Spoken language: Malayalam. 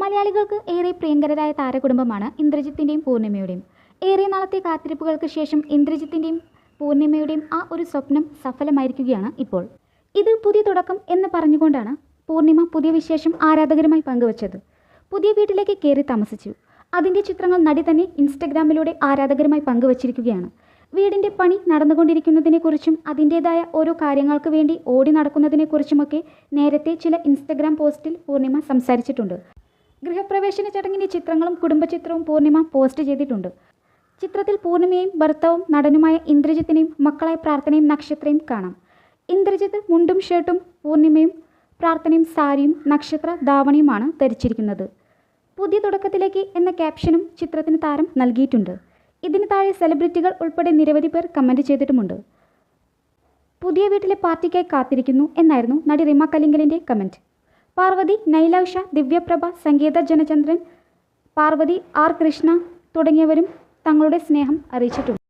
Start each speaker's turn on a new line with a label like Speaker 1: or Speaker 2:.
Speaker 1: മലയാളികൾക്ക് ഏറെ പ്രിയങ്കരരായ താരകുടുംബമാണ് ഇന്ദ്രജിത്തിന്റെയും പൂർണിമയുടെയും. ഏറെ നാളത്തെ കാത്തിരിപ്പുകൾക്ക് ശേഷം ഇന്ദ്രജിത്തിന്റെയും പൂർണിമയുടെയും ആ ഒരു സ്വപ്നം സഫലമായിരിക്കുകയാണ് ഇപ്പോൾ. ഇത് പുതിയ തുടക്കം എന്ന് പറഞ്ഞുകൊണ്ടാണ് പൂർണിമ പുതിയ വിശേഷം ആരാധകരുമായി പങ്കുവച്ചത്. പുതിയ വീട്ടിലേക്ക് കയറി താമസിച്ചു. അതിന്റെ ചിത്രങ്ങൾ നടി തന്നെ ഇൻസ്റ്റഗ്രാമിലൂടെ ആരാധകരുമായി പങ്കുവച്ചിരിക്കുകയാണ്. വീടിന്റെ പണി നടന്നുകൊണ്ടിരിക്കുന്നതിനെക്കുറിച്ചും അതിന്റേതായ ഓരോ കാര്യങ്ങൾക്ക് വേണ്ടി ഓടി നടക്കുന്നതിനെക്കുറിച്ചുമൊക്കെ നേരത്തെ ചില ഇൻസ്റ്റഗ്രാം പോസ്റ്റിൽ പൂർണിമ സംസാരിച്ചിട്ടുണ്ട്. ഗൃഹപ്രവേശന ചടങ്ങിന്റെ ചിത്രങ്ങളും കുടുംബചിത്രവും പൂർണിമ പോസ്റ്റ് ചെയ്തിട്ടുണ്ട്. ചിത്രത്തിൽ പൂർണിമയും ഭർത്താവും നടനുമായ ഇന്ദ്രജിത്തിനെയും മക്കളായ പ്രാർത്ഥനയും നക്ഷത്രയും കാണാം. ഇന്ദ്രജിത്ത് മുണ്ടും ഷർട്ടും പൂർണിമയും പ്രാർത്ഥനയും സാരിയും നക്ഷത്ര ധാവണിയുമാണ് ധരിച്ചിരിക്കുന്നത്. പുതിയ തുടക്കത്തിലേക്ക് എന്ന ക്യാപ്ഷനും ചിത്രത്തിന് താരം നൽകിയിട്ടുണ്ട്. ഇതിന് താഴെ സെലിബ്രിറ്റികൾ ഉൾപ്പെടെ നിരവധി പേർ കമന്റ് ചെയ്തിട്ടുമുണ്ട്. പുതിയ വീട്ടിലെ പാർട്ടിക്കായി കാത്തിരിക്കുന്നു എന്നായിരുന്നു നടി റിമ കലിംഗലിന്റെ കമന്റ് പാർവതി നൈല ഉഷ ദിവ്യപ്രഭ സംഗീത ജനചന്ദ്രൻ പാർവതി ആർ കൃഷ്ണ തുടങ്ങിയവരും തങ്ങളുടെ സ്നേഹം അറിയിച്ചിട്ടുണ്ട്.